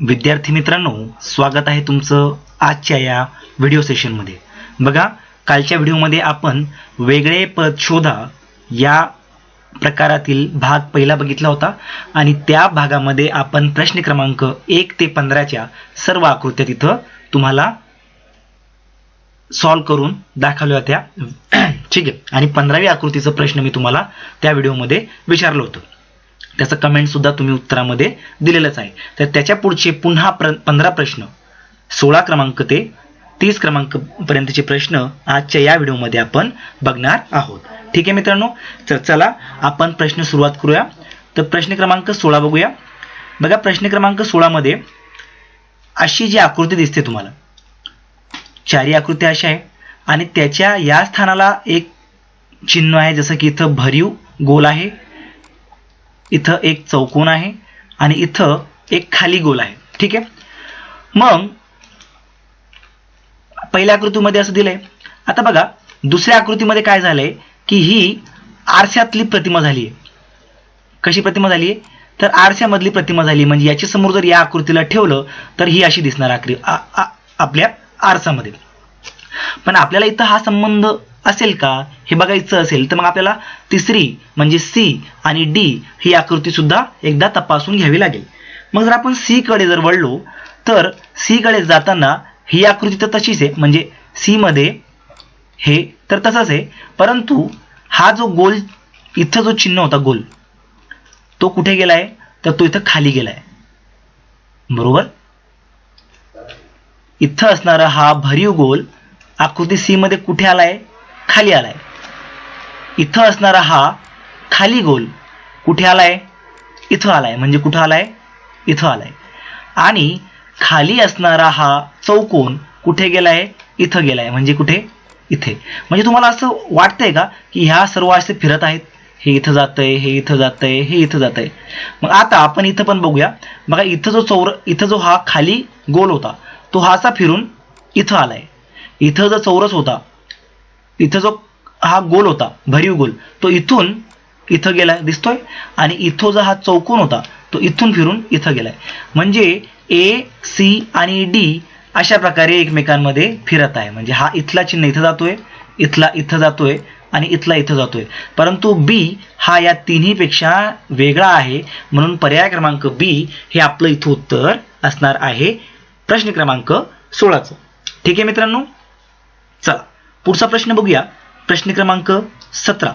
विद्यार्थी मित्रांनो स्वागत आहे तुमचं आजच्या या व्हिडिओ सेशनमध्ये बघा कालच्या व्हिडिओमध्ये आपण वेगळे पद शोधा या प्रकारातील भाग पहिला बघितला होता आणि त्या भागामध्ये आपण प्रश्न क्रमांक एक ते पंधराच्या सर्व आकृत्या तिथं तुम्हाला सॉल्व करून दाखवल्या होत्या. ठीक आहे. आणि पंधरावी आकृतीचा प्रश्न मी तुम्हाला त्या व्हिडिओमध्ये विचारलं होतं. त्याचं कमेंट सुद्धा तुम्ही उत्तरामध्ये दिलेलंच आहे. तर त्याच्या पुढचे पुन्हा प्र पंधरा प्रश्न सोळा क्रमांक ते तीस क्रमांक पर्यंतचे प्रश्न आजच्या या व्हिडिओमध्ये आपण बघणार आहोत. ठीक आहे मित्रांनो? तर चला आपण प्रश्न सुरुवात करूया. तर प्रश्न क्रमांक सोळा बघूया. बघा प्रश्न क्रमांक सोळामध्ये अशी जी आकृती दिसते तुम्हाला चारी आकृती अशा आहे आणि त्याच्या या स्थानाला एक चिन्ह आहे जसं की इथं भरीव गोल आहे. इथं एक चौकोन आहे आणि इथं एक खाली गोल आहे. ठीक आहे? मग पहिल्या आकृतीमध्ये असं दिलंय. आता बघा दुसऱ्या आकृतीमध्ये काय झालंय की ही आरशातली प्रतिमा झाली आहे कशी प्रतिमा झाली आहे तर आरशामधली प्रतिमा झाली म्हणजे याच्या समोर जर या आकृतीला ठेवलं तर ही अशी दिसणार आकृती आपल्या आरसामध्ये पण आपल्याला इथं हा संबंध असेल का? हे बघायचं असेल तर मग आपल्याला तिसरी म्हणजे सी आणि डी ही आकृती सुद्धा एकदा तपासून घ्यावी लागेल. मग जर आपण सी कडे जर वळलो तर सी कडे जाताना ही आकृती तर तशीच आहे म्हणजे सी मध्ये हे तर तसंच आहे. परंतु हा जो गोल इथं जो चिन्ह होता गोल तो कुठे गेलाय? तर तो इथं खाली गेलाय. बरोबर? इथं असणारा हा भरीव गोल आकृती सी मध्ये कुठे आलाय? खाली आलाय. इथं असणारा हा खाली गोल कुठे आलाय? इथं आलाय. म्हणजे कुठं आलाय? इथं आलाय. आणि खाली असणारा हा चौकोन कुठे गेलाय? इथं गेलाय. म्हणजे कुठे? इथे. म्हणजे तुम्हाला असं वाटतंय का की ह्या सर्व असे फिरत आहेत? हे इथं जातंय हे इथं जातंय हे इथं जातंय. मग आता आपण इथं पण बघूया. बघा इथं जो चौर इथं जो हा खाली गोल होता तो हा असा फिरून इथं आलाय. इथं जो चौरस होता इथं जो हा गोल होता भरीव गोल तो इथून इथं गेलाय दिसतोय? आणि इथं जो हा चौकोन होता तो इथून फिरून इथं गेलाय. म्हणजे ए सी आणि डी अशा प्रकारे एकमेकांमध्ये फिरत आहे. म्हणजे हा इथला चिन्ह इथं जातोय इथला इथं जातोय आणि इथला इथं जातोय. परंतु बी हा या तिन्हीपेक्षा वेगळा आहे. म्हणून पर्याय क्रमांक बी हे आपलं इथं उत्तर असणार आहे प्रश्न क्रमांक सोळाचं. ठीक आहे मित्रांनो? चला. पुढचा प्रश्न बघूया. प्रश्न क्रमांक सतरा.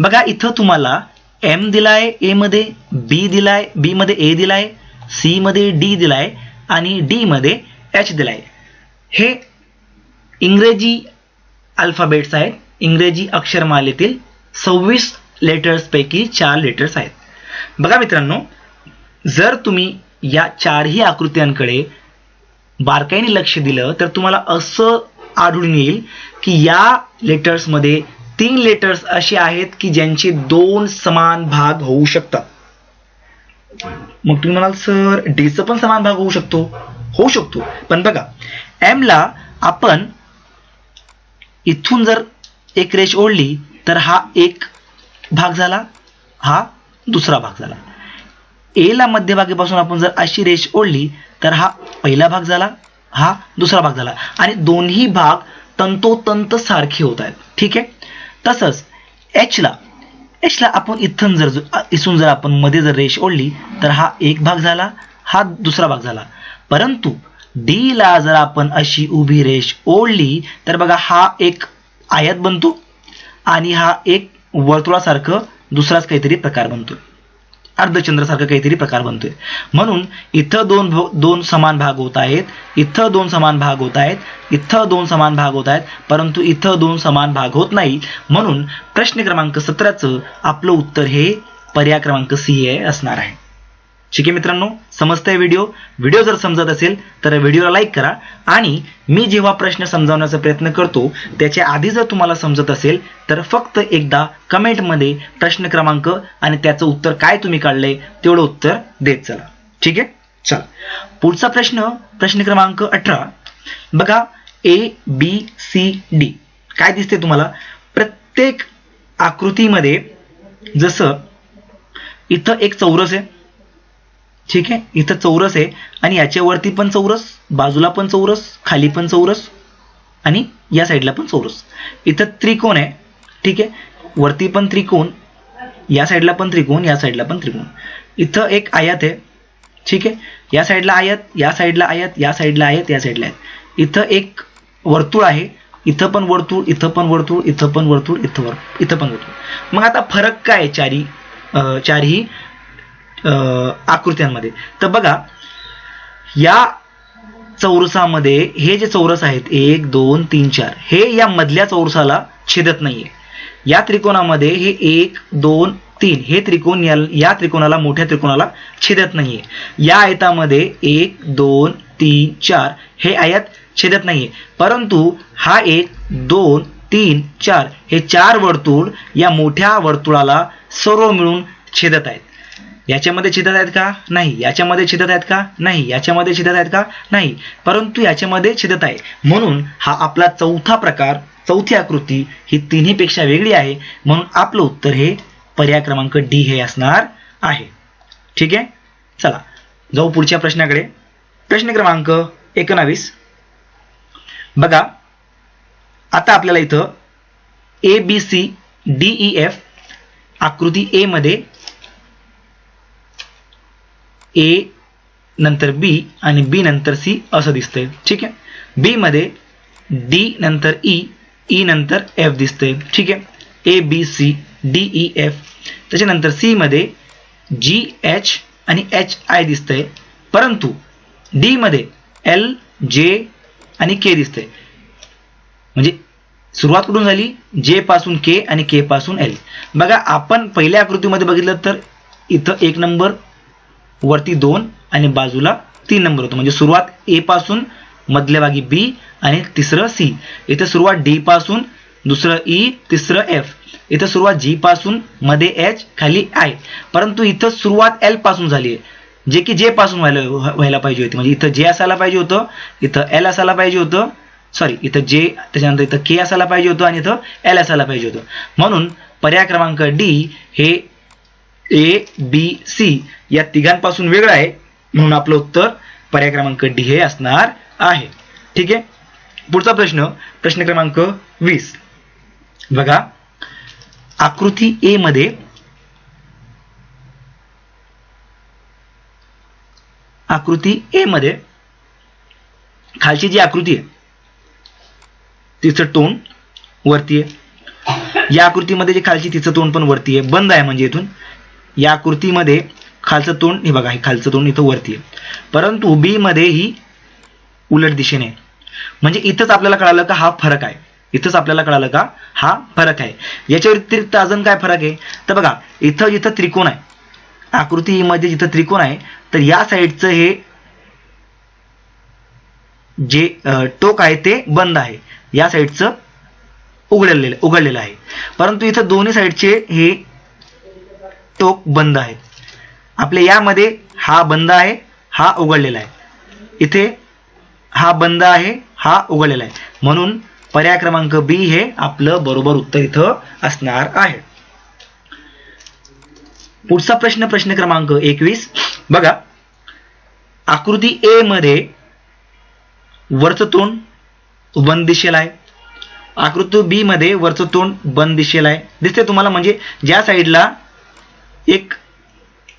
बघा इथं तुम्हाला एम दिलाय ए मध्ये बी दिलाय बी मध्ये ए दिलाय सी मध्ये डी दिलाय आणि डी मध्ये एच दिलाय. हे इंग्रजी अल्फाबेट्स आहेत. इंग्रजी अक्षरमालेतील सव्वीस लेटर्स पैकी चार लेटर्स आहेत. बघा मित्रांनो जर तुम्ही या चारही आकृत्यांकडे बारकाईने लक्ष दिलं तर तुम्हाला असं आढळून येईल की या लेटर्समध्ये तीन लेटर्स असे आहेत की ज्यांचे दोन समान भाग होऊ शकतात. मग तुम्ही म्हणाल सर डीचा पण समान भाग होऊ शकतो. होऊ शकतो. पण बघा एम ला आपण इथून जर एक रेष ओढली तर हा एक भाग झाला हा दुसरा भाग झाला. ए ला मध्यभागीपासून आपण जर अशी रेष ओढली तर हा पहिला भाग झाला हा दुसरा भाग झाला. आणि दोन्ही भाग तंतोतंत सारखे होत आहेत. ठीक आहे? तसंच एचला एचला आपण इथून जर इथून जर आपण मध्ये जर रेष ओढली तर हा एक भाग झाला हा दुसरा भाग झाला. परंतु डी ला जर आपण अशी उभी रेष ओढली तर बघा हा एक आयत बनतो आणि हा एक वर्तुळासारखं दुसराच काहीतरी प्रकार बनतो अर्धचंद्रासारखं काहीतरी प्रकार बनतोय. म्हणून इथं दोन भो- दोन समान भाग होत आहेत इथं दोन समान भाग होत आहेत इथं दोन समान भाग होत आहेत परंतु इथं दोन समान भाग होत नाही. म्हणून प्रश्न क्रमांक सतराचं आपलं उत्तर हे पर्याय क्रमांक सी ए असणार आहे. ठीक आहे मित्रांनो? समजतंय व्हिडिओ व्हिडिओ जर समजत असेल तर व्हिडिओला लाईक करा. आणि मी जेव्हा प्रश्न समजावण्याचा प्रयत्न करतो त्याच्या आधी जर तुम्हाला समजत असेल तर फक्त एकदा कमेंटमध्ये प्रश्न क्रमांक आणि त्याचं उत्तर काय तुम्ही काढलंय तेवढं उत्तर देत चला. ठीक आहे? चला. पुढचा प्रश्न प्रश्न क्रमांक अठरा. बघा ए बी सी डी काय दिसते तुम्हाला? प्रत्येक आकृतीमध्ये जसं इथं एक चौरस आहे ठीक आहे? इथं चौरस आहे. आणि याच्यावरती पण चौरस बाजूला पण चौरस खाली पण चौरस आणि या साईडला पण चौरस. इथं त्रिकोण आहे. ठीक आहे? वरती पण त्रिकोण या साईडला पण त्रिकोण या साईडला पण त्रिकोण. इथं एक आयात आहे. ठीक आहे? या साईडला आयत या साईडला आयत या साईडला आयात या साईडला आयत. इथं एक वर्तुळ आहे. इथं पण वर्तुळ इथं पण वर्तुळ इथं पण वर्तुळ इथं वर इथं पण वर्तुळ. मग आता फरक काय आहे चारी? चारही आकृत्यांमध्ये. तर बघा या चौरसामध्ये हे जे चौरस आहेत एक दोन तीन चार हे या मधल्या चौरसाला छेदत नाहीये. या त्रिकोणामध्ये हे एक दोन तीन हे त्रिकोण या, या त्रिकोणाला मोठ्या त्रिकोणाला छेदत नाहीये. या आयतामध्ये एक दोन तीन चार हे आयत छेदत नाहीये. परंतु हा एक दोन तीन चार हे चार वर्तुळ या मोठ्या वर्तुळाला सर्व मिळून छेदत आहेत. याच्यामध्ये छिद्र आहेत का? नाही. याच्यामध्ये छिद्र आहेत का? नाही. याच्यामध्ये छिद्र आहेत का? नाही. परंतु याच्यामध्ये छिदत आहे म्हणून हा आपला चौथा प्रकार चौथी आकृती ही तिन्हीपेक्षा वेगळी आहे. म्हणून आपलं उत्तर हे पर्याय क्रमांक डी हे असणार आहे. ठीक आहे? चला. जाऊ पुढच्या प्रश्नाकडे. प्रश्न क्रमांक एकोणावीस. बघा. आता आपल्याला इथं A B C D E F आकृती ए मध्ये ए नंतर बी आणि बी नंतर सी असं दिसतंय. ठीक आहे? बी मध्ये डी नंतर ई ई नंतर एफ दिसतंय. ठीक आहे? A B C D E F त्याच्यानंतर सी मध्ये जी एच आणि एच आय दिसतंय. परंतु डी मध्ये एल जे आणि के दिसतंय. म्हणजे सुरुवात कुठून झाली? जे पासून के आणि के पासून एल बघा आपण पहिल्या आकृतीमध्ये बघितलं तर इथं एक नंबर वरती दोन आणि बाजूला तीन नंबर होतो. म्हणजे सुरुवात ए पासून मधल्या भागी बी आणि तिसरं सी इथं सुरुवात डी पासून दुसरं ई तिसरं एफ इथं सुरुवात जी पासून मध्ये एच खाली आय परंतु इथं सुरुवात एलपासून झाली आहे. जे की जे पासून व्हायला व्हायला पाहिजे होती. म्हणजे इथं जे असायला पाहिजे होतं इथं एल असायला पाहिजे होतं सॉरी इथं जे त्याच्यानंतर इथं के असायला पाहिजे होतं आणि इथं एल असायला पाहिजे होतं. म्हणून पर्याय क्रमांक डी हे ए बी सी या तिघांपासून वेगळं आहे. म्हणून आपलं उत्तर पर्याय क्रमांक डी हे असणार आहे. ठीक आहे? पुढचा प्रश्न प्रश्न क्रमांक वीस. बघा आकृती ए मध्ये आकृती ए मध्ये खालची जी आकृती आहे तिचं तोंड वरती आहे. या आकृतीमध्ये जे खालची तिचं तोंड पण वरती आहे बंद आहे म्हणजे इथून. या आकृतीमध्ये खालचं तोंड हे बघा हे खालचं तोंड इथं वरती आहे. परंतु बी मध्ये ही उलट दिशेने म्हणजे इथंच आपल्याला कळालं का हा फरक आहे. इथंच आपल्याला कळालं का हा फरक आहे. याच्या व्यतिरिक्त अजून काय फरक आहे? तर बघा इथं जिथं त्रिकोण आहे आकृतीमध्ये e जिथं त्रिकोण आहे तर या साईडचं हे जे टोक आहे ते बंद आहे. या साईडचं उघडलेलं उघडलेलं आहे. परंतु इथं दोन्ही साईडचे हे टोक बंद आहेत. आपल्या यामध्ये हा बंद आहे हा उघडलेला आहे. इथे हा बंद आहे हा उघडलेला आहे. म्हणून पर्याय क्रमांक बी हे आपलं बरोबर उत्तर इथं असणार आहे. पुढचा प्रश्न प्रश्न क्रमांक एकवीस. बघा आकृती ए मध्ये वरचं तोंड बंद दिशेला आहे. आकृती बी मध्ये वरचं तोंड बंद दिशेला आहे. दिसते तुम्हाला म्हणजे ज्या साईडला एक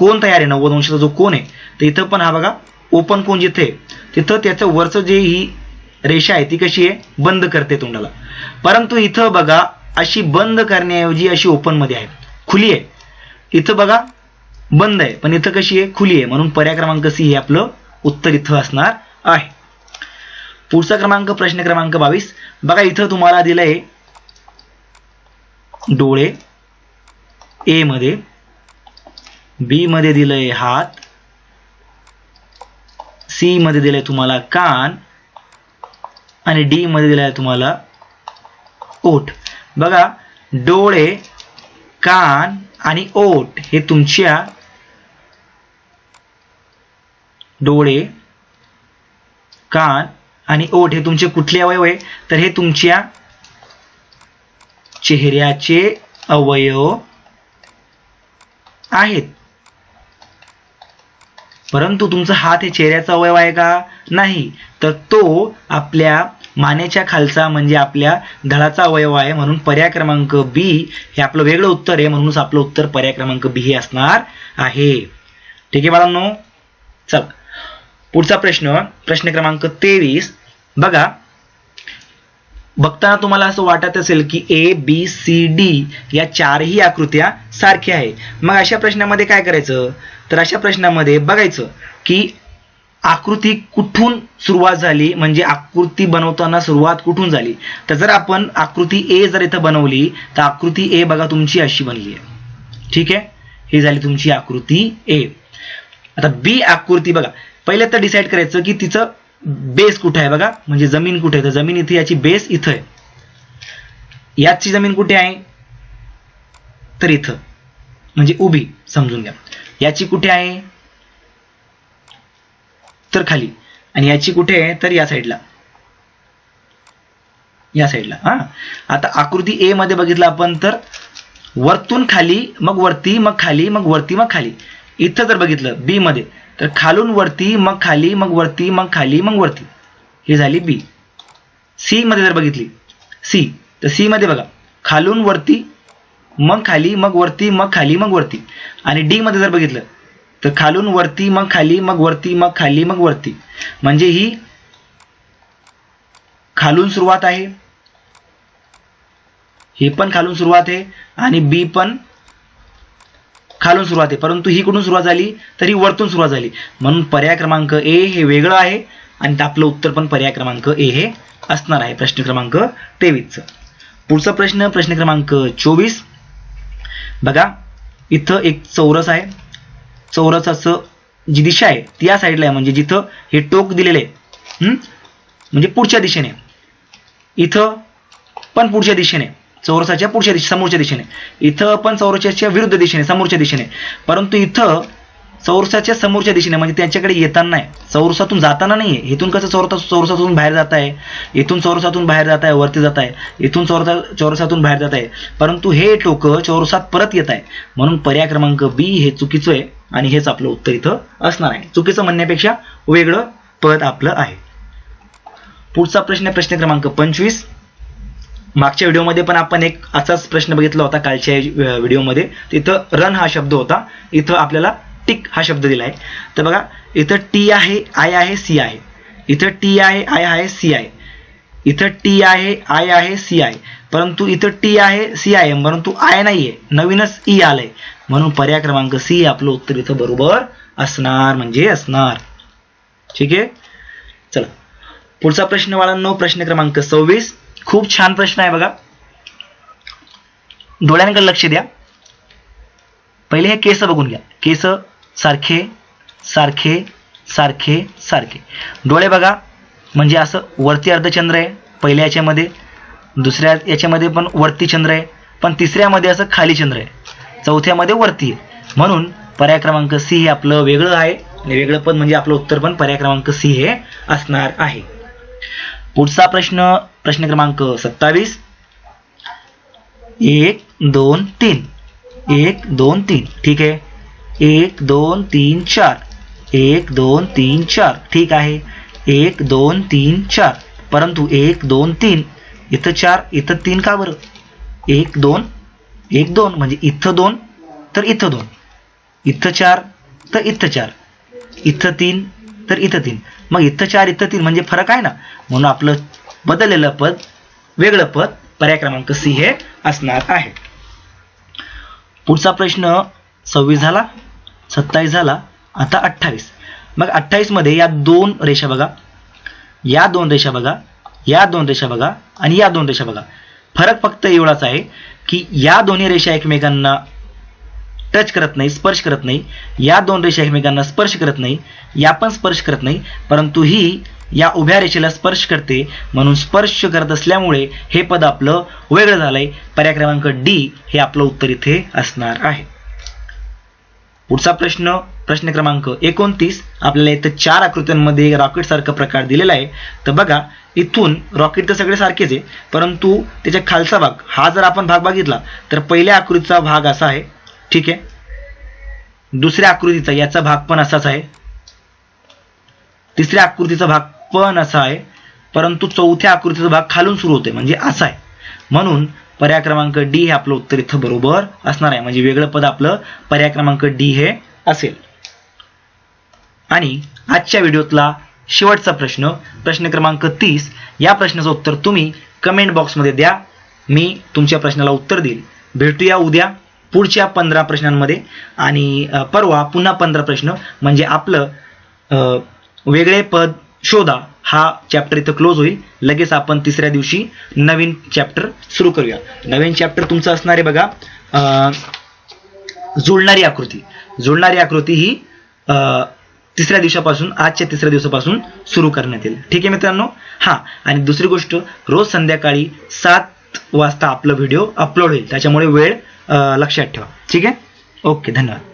कोण तयार आहे? नव्वद अंशाचा जो कोण आहे तर इथं पण हा बघा ओपन कोण जिथे तिथं त्याचं वरचं जे ही रेषा आहे ती कशी आहे? बंद करते तोंडाला. परंतु इथं बघा अशी बंद करण्याऐवजी अशी ओपनमध्ये आहे. खुली आहे. इथं बघा बंद आहे. पण इथं कशी आहे? खुली आहे. म्हणून पर्याय क्रमांक सी हे आपलं उत्तर इथं असणार आहे. पुढचा क्रमांक प्रश्न क्रमांक बावीस. बघा इथं तुम्हाला दिलंय डोळे ए मध्ये. बी मध्ये दिलंय हात. सी मध्ये दिलंय तुम्हाला कान. आणि डी मध्ये दिलाय तुम्हाला ओठ. बघा डोळे कान आणि ओठ हे तुमच्या डोळे कान आणि ओठ हे तुमचे कुठले अवयव आहे? तर हे तुमच्या चेहऱ्याचे अवयव आहेत. परंतु तुमचा हात हे चेहऱ्याचा अवयव आहे का? नाही. तर तो आपल्या मानेच्या खालचा म्हणजे आपल्या धडाचा अवयव आहे म्हणून पर्याय क्रमांक बी हे आपलं वेगळं उत्तर आहे म्हणूनच आपलं उत्तर पर्याय क्रमांक बी हे असणार आहे. ठीक आहे बाळांनो? चल. पुढचा प्रश्न. प्रश्न क्रमांक तेवीस. बघा. बघताना तुम्हाला असं वाटत असेल की ए बी सी डी या चारही आकृत्या सारख्या आहे मग अशा प्रश्नामध्ये काय करायचं? तर अशा प्रश्नामध्ये बघायचं की आकृती कुठून सुरुवात झाली? म्हणजे आकृती बनवताना सुरुवात कुठून झाली? तर जर आपण आकृती ए जर इथं बनवली तर आकृती ए बघा तुमची अशी बनली आहे. ठीक आहे? ही झाली तुमची आकृती ए आता बी आकृती बघा. पहिले तर डिसाईड करायचं की तिचं बेस कुठे आहे बघा? म्हणजे जमीन कुठे आहे? तर जमीन इथे याची बेस इथं आहे. याची जमीन कुठे आहे? तर इथं. म्हणजे उभी समजून घ्या. याची कुठे आहे? तर खाली. आणि याची कुठे आहे? तर या साईडला या साईडला हा. आता आकृती ए मध्ये बघितलं आपण तर वरतून खाली मग वरती मग खाली मग वरती मग खाली. इथं जर बघितलं बी मध्ये तर खालून वरती मग खाली मग वरती मग खाली मग वरती. ही झाली बी सी मध्ये जर बघितली सी तर सी मध्ये बघा खालून वरती मग खाली मग वरती मग खाली मग वरती. आणि डी मध्ये जर बघितलं तर खालून वरती मग खाली मग वरती मग खाली मग वरती. म्हणजे ही खालून सुरुवात आहे. हे पण खालून सुरुवात आहे आणि बी पण खालून सुरुवात आहे. परंतु ही कुठून सुरुवात झाली? तर ही वरतून सुरुवात झाली. म्हणून पर्याय क्रमांक ए हे वेगळं आहे आणि आपलं उत्तर पण पर्याय क्रमांक ए हे असणार आहे. प्रश्न क्रमांक तेवीसचं पुढचा प्रश्न प्रश्न क्रमांक चोवीस. बघा इथं एक चौरस आहे. चौरसाचं जी दिशा आहे ती या साईडला आहे. म्हणजे जिथं हे टोक दिलेलं आहे. म्हणजे पुढच्या दिशेने. इथं पण पुढच्या दिशेने. चौरसाच्या पुढच्या दिशे समोरच्या दिशेने. इथं पण चौरसाच्या विरुद्ध दिशेने समोरच्या दिशेने. परंतु इथं चौरसाच्या समोरच्या दिशेने म्हणजे त्यांच्याकडे येताना आहे चौरसातून जाताना नाही आहे इथून कसं चौरसा चौरसातून बाहेर जात आहे? इथून चौरसातून बाहेर जात आहे वरती जात आहे. इथून चौरसा चौरसातून बाहेर जात आहे. परंतु हे टोकं चौरसात परत येत आहे. म्हणून पर्याय क्रमांक बी हे चुकीचं आहे आणि हेच आपलं उत्तर इथं असणार आहे. चुकीचं म्हणण्यापेक्षा वेगळं पद आपलं आहे. पुढचा प्रश्न आहे प्रश्न क्रमांक पंचवीस. मागच्या व्हिडिओमध्ये पण आपण एक असाच प्रश्न बघितला होता कालच्या व्हिडिओमध्ये. तिथं रन हा शब्द होता. इथं आपल्याला टिक हा शब्द दिला आहे. तर बघा इथं टी आहे आय आहे सी आहे. इथं टी आहे आय आहे सी आहे. इथं टी आहे आय आहे सी आहे. परंतु इथं टी आहे सी आहे. परंतु आय नाही आहे नवीनच ई आलंय. म्हणून पर्याय क्रमांक सी आपलं उत्तर इथं बरोबर असणार म्हणजे असणार. ठीक आहे? चला. पुढचा प्रश्न वाळांनो प्रश्न क्रमांक सव्वीस. खूप छान प्रश्न आहे बघा. डोळ्यांकडे लक्ष द्या. पहिले हे केस बघून घ्या. केस सारखे सारखे सारखे सारखे. डोळे बघा. म्हणजे असं वरती अर्धचंद्र आहे पहिल्या याच्यामध्ये. दुसऱ्या याच्यामध्ये पण वरती चंद्र आहे पण तिसऱ्यामध्ये असं खाली चंद्र आहे. चौथ्यामध्ये वरती आहे. म्हणून पर्याय क्रमांक सी हे आपलं वेगळं आहे. आणि वेगळं पण म्हणजे आपलं उत्तर पण पर्याय क्रमांक सी हे असणार आहे. पुढचा प्रश्न प्रश्न क्रमांक सत्तावीस. एक दोन तीन. एक दोन तीन. ठीक आहे? एक दोन तीन चार. एक दोन तीन चार. ठीक आहे? एक दोन तीन चार. परंतु एक दोन तीन. इथं चार इथं तीन का बरं? एक दोन. एक दोन. म्हणजे इथं दोन तर इथं दोन. इथं चार तर इथं चार. इथं तीन तर इथं तीन. मग इथं चार इथं तीन. म्हणजे फरक आहे ना? म्हणून आपलं बदललेलं पद वेगळं पद पर्याय क्रमांक सी हे असणार आहे. पुढचा प्रश्न सव्वीस झाला सत्तावीस झाला आता अठ्ठावीस. मग अठ्ठावीसमध्ये या दोन रेषा बघा. या दोन रेषा बघा या दोन रेषा बघा आणि या दोन रेषा बघा. फरक फक्त एवढाच आहे की या दोन्ही रेषा एकमेकांना टच करत नाही स्पर्श करत नाही. या दोन रेषा एकमेकांना स्पर्श करत नाही या पण स्पर्श करत नाही परंतु ही या उभ्या रेषेला स्पर्श करते. म्हणून स्पर्श करत असल्यामुळे हे पद आपलं वेगळं झालंय. पर्याय क्रमांक डी हे आपलं उत्तर इथे असणार आहे. पुढचा प्रश्न प्रश्न क्रमांक एकोणतीस. आपल्याला इथं चार आकृत्यांमध्ये रॉकेट सारखा प्रकार दिलेला आहे. तर बघा इथून रॉकेट तर सगळे सारखेच आहे. परंतु त्याच्या खालचा भाग हा जर आपण भाग बघितला तर पहिल्या आकृतीचा भाग असा आहे. ठीक आहे? दुसऱ्या आकृतीचा याचा भाग पण असाच आहे. तिसऱ्या आकृतीचा भाग पण असा आहे परंतु चौथ्या आकृतीचा भाग खालून सुरू होते म्हणजे असा आहे. म्हणून पर्याय क्रमांक डी हे आपलं उत्तर इथं बरोबर असणार आहे. म्हणजे वेगळं पद आपलं पर्याय क्रमांक डी हे असेल. आणि आजच्या व्हिडिओतला शेवटचा प्रश्न प्रश्न क्रमांक तीस या प्रश्नाचं उत्तर तुम्ही कमेंट बॉक्समध्ये द्या. मी तुमच्या प्रश्नाला उत्तर देईल. भेटूया उद्या पुढच्या पंधरा प्रश्नांमध्ये. आणि परवा पुन्हा पंधरा प्रश्न म्हणजे आपलं वेगळे पद शोधा. हा चॅप्टर इथं क्लोज होईल. लगेच आपण तिसऱ्या दिवशी नवीन चॅप्टर सुरू करूया. नवीन चॅप्टर तुमचं असणार आहे बघा जुळणारी आकृती. जुळणारी आकृती ही तिसऱ्या दिवसापासून आजच्या तिसऱ्या दिवसापासून सुरू करण्यात येईल. ठीक आहे मित्रांनो? हा आणि दुसरी गोष्ट रोज संध्याकाळी सात वाजता आपला व्हिडिओ अपलोड होईल. त्याच्यामुळे वेळ लक्षात ठेवा. ठीक आहे? ओके धन्यवाद.